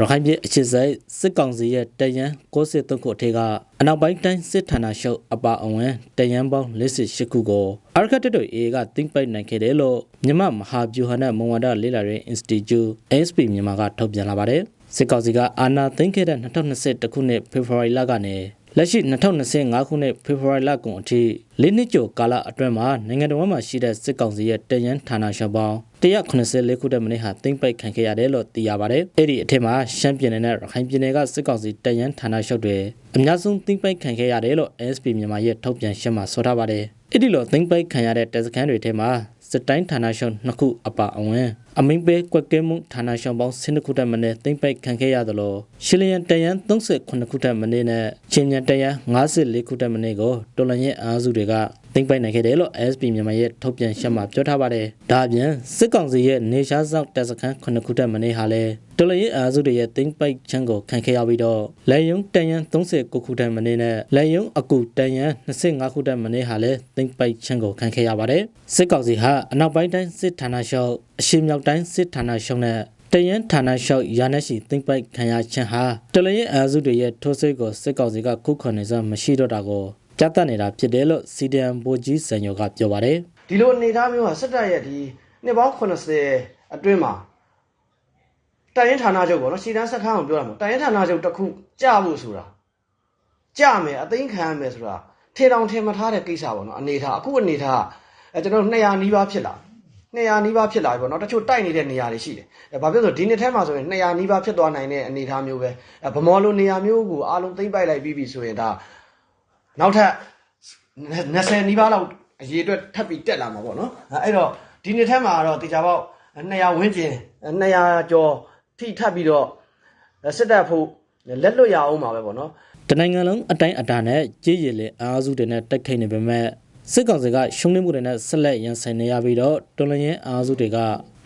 ရခိုင်ပြည်အခြေစိုက်စစ်ကောင်စီရဲ့တယန်း63ခုအထက်ကအနောက်ပိုင်းတိုင်းစစ်ဌာနချုပ်အပါအဝင်တယန်းပေါင်း48ခုကိုအာရခတက်တို့ AA ကသိမ်းပိုက်နိုင်ခဲ့တယ်လို့မြန်မာမဟာဗျူဟာနဲ့မဝါဒလေ့လာရေး Institute ASP မြန်မာကထုတ်ပြန်လာပါတယ်စစ်ကောင်စီကအာဏာသိမ်းခဲ့တဲ့2021ခုနှစ်ဖေဖော်ဝါရီလကနေ လက်ရှိ2025ခုနှစ်ဖေဖော်ဝါရီလကုန်အထိလေးနှစ်ကျော်ကာလအတွင်းမှာနိုင်ငံတော်မှာရှိတဲ့စစ်ကောင်စီရဲ့တယန်းဌာနချုပ်ပေါင်း184ခုတည်းမနေ့ဟာသိမ်းပိုက်ခံခဲ့ရတယ်လို့သိရပါတယ်။အဲ့ဒီအထက်မှာရှမ်းပြည်နယ်နဲ့ရခိုင်ပြည်နယ်ကစစ်ကောင်စီတယန်းဌာနချုပ်တွေအများဆုံးသိမ်းပိုက်ခံခဲ့ရတယ်လို့ ASP မြန်မာရဲ့ထုတ်ပြန်ရှင်းမှာဆိုထားပါတယ်။အဲ့ဒီလိုသိမ်းပိုက်ခံရတဲ့တပ်စခန်းတွေထဲမှာစစ်တိုင်းဌာနချုပ်နှစ်ခုအပါအဝင်အမင်းပဲကွက်ကဲမှုဌာနချုပ်ပေါင်း12ခုတည်းမနေ့သိမ်းပိုက်ခံခဲ့ရသလိုရှလျန်တယန်း38ခုတည်းမနေ့နဲ့ချင်းမြန်တယန်း54ခုတည်းမနေ့ကိုတော်လန်ရဲ့အားစုတွေကသိမ်းပိုက်နိုင်ခဲ့တယ်လို့ SP မြန်မာရဲ့ထုတ်ပြန်ချက်မှာပြောထားပါတယ်။ဒါအပြင်စစ်ကောင်စီရဲ့နေရှားစောက်တပ်စခန်း9ခုတည်းမနေ့ဟာလည်းတော်လန်ရဲ့အားစုတွေရဲ့သိမ်းပိုက်ချမ်းကိုခံခဲ့ရပြီးတော့လန်ယုံတယန်း39ခုတည်းမနေ့နဲ့လန်ယုံအကူတယန်း25ခုတည်းမနေ့ဟာလည်းသိမ်းပိုက်ချမ်းကိုခံခဲ့ရပါတယ်။စစ်ကောင်စီဟာအနောက်ပိုင်းတိုင်းစစ်ဌာနချုပ် အရှေ့မြောက်တိုင်းစစ်ဌာနချုပ်နဲ့တယန်းဌာနရှောက်ရာနဲ့ရှိသိမ့်ပိုက်ခံရခြင်းဟာတလရဲ့အာစုတွေရဲ့ထိုးစိတ်ကိုစစ်ကောင်စီကခုခွန်နေစမရှိတော့တာကိုကြားတတ်နေတာဖြစ်တယ်လို့စီဒီအမ်ဘိုဂျီစံညောကပြောပါတယ်ဒီလိုအနေအထားမျိုးဟာစစ်တပ်ရဲ့ဒီနှစ်ပေါင်း80အတွင်းမှာတိုင်ရင်ဌာနချုပ်ပေါ့နော်ရှီတန်းစခန်းကိုပြောတာမဟုတ်တိုင်ရင်ဌာနချုပ်တစ်ခုကြဖို့ဆိုတာကြမယ်အသိမ်းခံရမယ်ဆိုတာထေတောင်ထင်မထားတဲ့ကိစ္စပေါ့နော်အနေထားအခုအနေထားအဲကျွန်တော်200နီးပါးဖြစ်လာ 200နီးပါးဖြစ်လာပြီပေါ့နော်တချို့တိုက်နေတဲ့နေရာတွေရှိတယ်အဲဘာဖြစ်လို့ဒီနှစ်ထဲမှာဆိုရင်200နီးပါးဖြစ်သွားနိုင်တဲ့အနေထားမျိုးပဲအဲဗမောလိုနေရာမျိုးကိုအားလုံးသိမ့်ပိုက်လိုက်ပြီးပြီဆိုရင်ဒါနောက်ထပ်20နီးပါးလောက်အရေးအတွက်ထပ်ပြီးတက်လာမှာပေါ့နော်အဲအဲ့တော့ဒီနှစ်ထဲမှာတော့တေချာပေါက်200ဝန်းကျင်200ကျော်ထိထပ်ပြီးတော့စစ်တပ်ဖို့လက်လွတ်ရအောင်ပါပဲပေါ့နော်တနိုင်ငံလုံးအတိုင်းအတာနဲ့ကြေးရည်လေအားစုတွေနဲ့တိုက်ခိုက်နေပေမဲ့ စစ်ကောင်စီကရှုံးနေမှုတွေနဲ့ဆက်လက်ရန်ဆိုင်နေရပြီးတော့တော်လရင်အားစုတွေက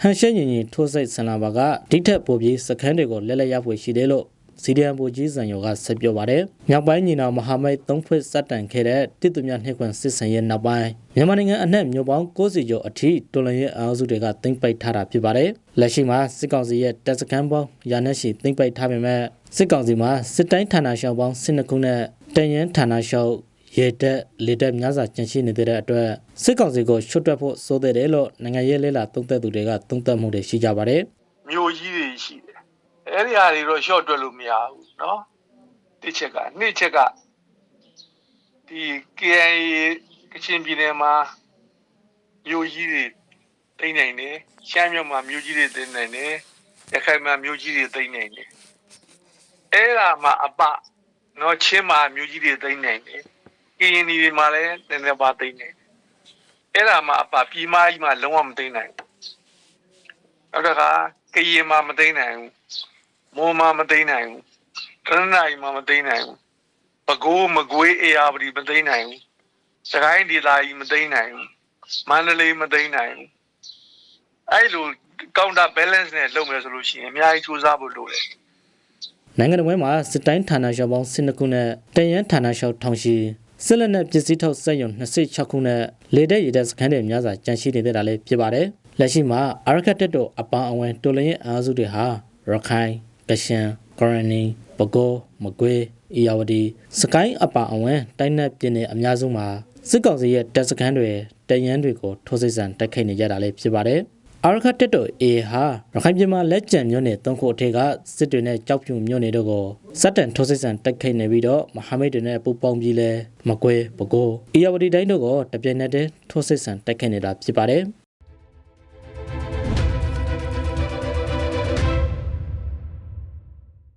ဟန်ရှဲရင်ရင်ထိုးစိတ်ဆန္ဒပါကဒီထက်ပိုပြီးစခန်းတွေကိုလက်လက်ရဖွယ်ရှိတယ်လို့စီဒီအမ်ဘူကြီးစံယောကဆက်ပြောပါတယ်။မြောက်ပိုင်းညီနောင်မဟာမိတ်သုံးဖွဲ့စတင်ခဲ့တဲ့တစ်သူမြနှစ်ခွန်စစ်ဆင်ရဲ့နောက်ပိုင်းမြန်မာနိုင်ငံအနှံ့မြို့ပေါင်း90ကျော်အထိတော်လန်ရဲ့အားစုတွေကသိမ့်ပိုက်ထားတာဖြစ်ပါတယ်။လက်ရှိမှာစစ်ကောင်စီရဲ့တပ်စခန်းပေါင်းရာနဲ့ရှိသိမ့်ပိုက်ထားပေမဲ့စစ်ကောင်စီမှာစစ်တိုင်းဌာနရှောက်ပေါင်း12ခုနဲ့တန်ရင်ဌာနရှောက် ရဲတက်လေတက်များစွာကျန်ရှိနေတဲ့အတွက်စစ်ကောင်စီကိုချွတ်တွက်ဖို့စိုးတဲ့တယ်လို့နိုင်ငံရေးလဲလာသုံးသပ်သူတွေကသုံးသပ်မှုတွေရှိကြပါတယ် မြို့ကြီးတွေရှိတယ်အဲ့ဒီဟာတွေတော့ short တွက်လို့မရဘူးเนาะတစ်ချက်ကနှစ်ချက်ကဒီ KIA ကချင်ပြည်နယ်မှာမြို့ကြီးတွေတိမ့်နိုင်တယ်ရှမ်းမြောက်မှာမြို့ကြီးတွေတိမ့်နိုင်တယ်ရခိုင်မှာမြို့ကြီးတွေတိမ့်နိုင်တယ်အဲ့ဒါမှအပเนาะချင်းမှာမြို့ကြီးတွေတိမ့်နိုင်တယ် ကရင်ပြည်မှာလည်းနည်းနည်းပါတိမ့်နိုင်တယ်အဲ့ဒါမှအပပြည်မကြီးမှာလုံးဝမတိမ့်နိုင်ဘူးနောက်တစ်ခါကရင်မှာမသိမ်းနိုင်ဘူးမိုးမှာမသိမ်းနိုင်ဘူးတရနိုင်မှာမသိမ်းနိုင်ဘူးပကိုးမကွေးအေယာပဒီမသိမ်းနိုင်ဘူးစကိုင်းဒေသကြီးမသိမ်းနိုင်ဘူးမန္တလေးမသိမ်းနိုင်ဘူးအဲ့လိုကောင်တာ balance နဲ့လုပ်မယ်ဆိုလို့ရှိရင်အများကြီးစူးစမ်းဖို့လိုတယ်။နိုင်ငံတော်မှာစစ်တိုင်းဌာနရှောက်ပေါင်း12ခုနဲ့တန်ရန်ဌာနရှောက်ထောင်ရှိ စစ်လက်နက်ပစ္စည်းထုတ်စက်ရုံ26ခုနဲ့လေတဲ့ရတဲ့စခန်းတွေများစွာကျန်ရှိနေတာလည်းဖြစ်ပါတယ်။လက်ရှိမှာအာရခတ်တက်တို့အပန်းအဝင်တော်လရင်အားစုတွေဟာရခိုင်ကရှန်ဂရနီပကိုးမကွေးအီယာဝတီစကိုင်းအပအဝင်တိုင်းနယ်ပြည်နယ်အများစုမှာစစ်ကောင်စီရဲ့တပ်စခန်းတွေတရန်တွေကိုထိုးစစ်ဆန်တိုက်ခိုက်နေကြတာလည်းဖြစ်ပါတယ် အာရခတ်တက်တို့အေဟာရခိုင်ပြည်မှာလက်ကျန်မြို့နယ်သုံးခုအထက်ကစစ်တွေနဲ့ကြောက်ဖြူမြို့နယ်တို့ကိုစက်တန်ထိုးစစ်ဆန်တိုက်ခိုက်နေပြီးတော့မဟာမိတ်တွေနဲ့ပူးပေါင်းပြီးလဲမကွဲပကိုးအီယာဝတီတိုင်းတို့ကိုတပြိုင်နက်တည်းထိုးစစ်ဆန်တိုက်ခိုက်နေတာဖြစ်ပါတယ်။